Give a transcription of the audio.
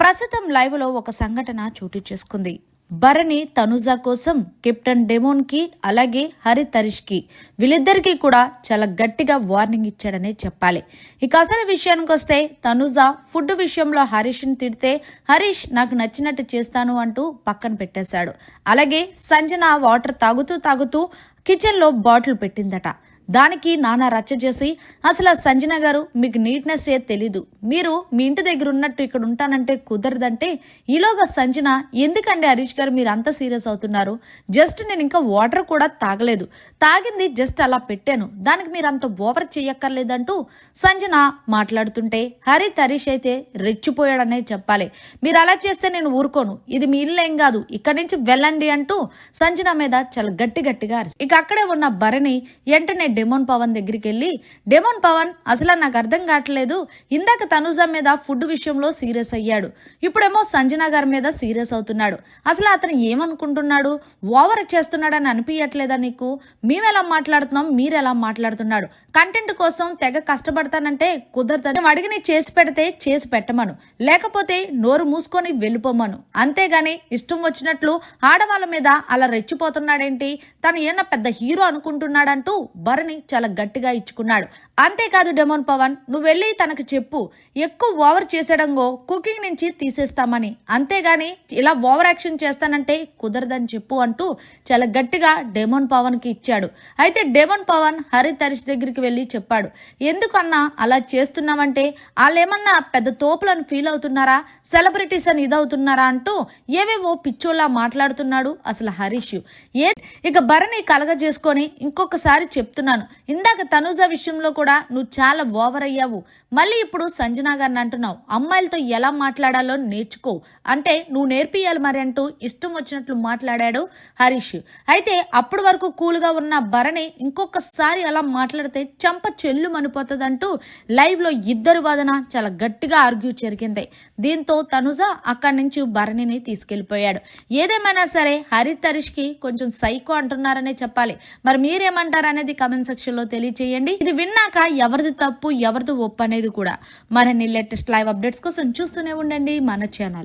ప్రస్తుతం లైవ్లో ఒక సంఘటన చోటు చేసుకుంది. భరణి తనుజ కోసం కెప్టెన్ డెమోన్కి అలాగే హరి వీళ్ళిద్దరికీ కూడా చాలా గట్టిగా వార్నింగ్ ఇచ్చాడనే చెప్పాలి. ఇక అసలు విషయానికి వస్తే తనుజ ఫుడ్ విషయంలో హరీష్ని తిడితే హరీష్ నాకు నచ్చినట్టు చేస్తాను అంటూ పక్కన పెట్టేశాడు. అలాగే సంజన వాటర్ తాగుతూ తాగుతూ కిచెన్లో బాటిల్ పెట్టిందట. దానికి నానా రచ్చ చేసి అసలు సంజన గారు మీకు నీట్నెస్ ఏ తెలీదు. మీరు మీ ఇంటి దగ్గర ఉన్నట్టు ఇక్కడ ఉంటానంటే కుదరదంటే ఈలోగా సంజన ఎందుకండి హరీష్ గారు మీరు అంత సీరియస్ అవుతున్నారు? జస్ట్ నేను ఇంకా వాటర్ కూడా తాగలేదు. తాగింది జస్ట్ అలా పెట్టాను. దానికి మీరు అంత ఓవర్ చెయ్యక్కర్లేదంటూ సంజన మాట్లాడుతుంటే హరిత్ హరీష్ అయితే రెచ్చిపోయాడనే చెప్పాలి. మీరు అలా చేస్తే నేను ఊరుకోను. ఇది మీ ఇల్లేం ఏం కాదు. ఇక్కడి నుంచి వెళ్ళండి అంటూ సంజన మీద చాలా గట్టి గట్టిగా ఇక అక్కడే ఉన్న భరణి వెంటనే డెమోన్ పవన్ దగ్గరికి వెళ్ళి డెమోన్ పవన్ అసలు నాకు అర్థం కావట్లేదు. ఇందాక తనుజ మీద ఫుడ్ విషయంలో సీరియస్ అయ్యాడు. ఇప్పుడేమో సంజన గారి మీద సీరియస్ అవుతున్నాడు. అసలు అతను ఏమనుకుంటున్నాడు? ఓవర్ చేస్తున్నాడని అనిపించట్లేదా నీకు? మేమెలా మాట్లాడుతున్నాం? మీరెలా మాట్లాడుతున్నాడు? కంటెంట్ కోసం తెగ కష్టపడతానంటే కుదరదని నువ్వు అడిగిని చేసి పెడితే చేసి పెట్టమను. లేకపోతే నోరు మూసుకొని వెళ్ళిపోమను. అంతేగాని ఇష్టం వచ్చినట్లు ఆడవాళ్ళ మీద అలా రెచ్చిపోతున్నాడేంటి? తను ఏమన్నా పెద్ద హీరో అనుకుంటున్నాడంటూ భరణి చాలా గట్టిగా ఇచ్చుకున్నాడు. అంతేకాదు డెమోన్ పవన్ నువ్వు వెళ్ళి తనకు చెప్పు ఎక్కువ ఓవర్ చేసేడంగో కుకింగ్ నుంచి తీసేస్తామని. అంతేగాని ఇలా ఓవర్ యాక్షన్ చేస్తానంటే కుదరదని చెప్పు అంటూ చాలా గట్టిగా డెమోన్ పవన్కి ఇచ్చాడు. అయితే డెమోన్ పవన్ హరి తరిష్ దగ్గరికి వెళ్ళి చెప్పాడు ఎందుకన్నా అలా చేస్తున్నావంటే? వాళ్ళేమన్నా పెద్ద తోపులను ఫీల్ అవుతున్నారా? సెలబ్రిటీస్ అని ఇదవుతున్నారా? అంటూ ఏవేవో పిచ్చోలా మాట్లాడుతున్నాడు అసలు హరీష్. ఏ ఇక భరణి కలగ చేసుకొని ఇంకొకసారి చెప్తున్నాను. ఇందాక తనుజ విషయంలో కూడా నువ్వు చాలా ఓవర్ అయ్యావు. మళ్ళీ ఇప్పుడు సంజన గారిని అంటున్నావు. అమ్మాయిలతో ఎలా మాట్లాడాలో నేర్చుకో. అంటే నువ్వు నేర్పియాలి మరి అంటూ ఇష్టం వచ్చినట్లు మాట్లాడాడు హరీష్. అయితే అప్పటి వరకు కూల్గా ఉన్న భరణి ఇంకొకసారి అలా మాట్లాడితే చంప చెల్లు మనిపోతుందంటూ లైవ్లో ఇద్దరు వాదన చాలా గట్టిగా ఆర్గ్యూ జరిగింది. దీంతో తనుజ అక్కడి నుంచి భరణిని తీసుకెళ్ళిపోయాడు ఏదేమైనా సరే హరిత్ హరీష్కి కొంచెం సైకో అంటున్నారనే చెప్పాలి. మరి మీరేమంటారు అనేది కమెంట్ సెక్షన్లో తెలియచేయండి. ఇది విన్నాక ఎవరిది తప్పు ఎవరిది ఒప్పు అనేది కూడా. మరిన్ని లేటెస్ట్ లైవ్ అప్డేట్స్ కోసం చూస్తూనే ఉండండి మన ఛానల్